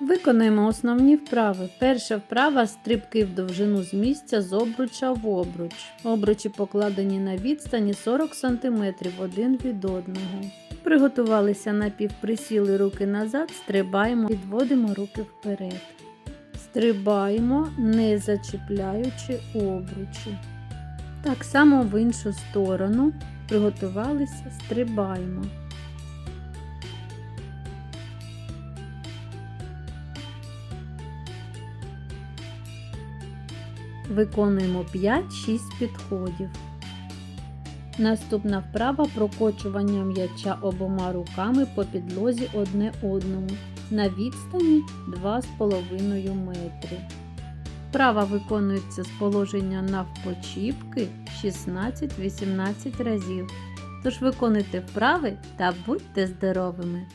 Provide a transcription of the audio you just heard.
Виконаємо основні вправи. Перша вправа стрибки в довжину з місця з обруча в обруч. Обручі покладені на відстані 40 см один від одного. Приготувалися на півприсіли руки назад, стрибаємо, відводимо руки вперед. Стрибаємо, не зачіпляючи обручі. Так само в іншу сторону. Приготувалися, стрибаємо. Виконуємо 5-6 підходів. Наступна вправа прокочування м'яча обома руками по підлозі одне одному на відстані 2,5 метри. Вправа виконується з положення навпочіпки 16-18 разів. Тож виконуйте вправи та будьте здоровими!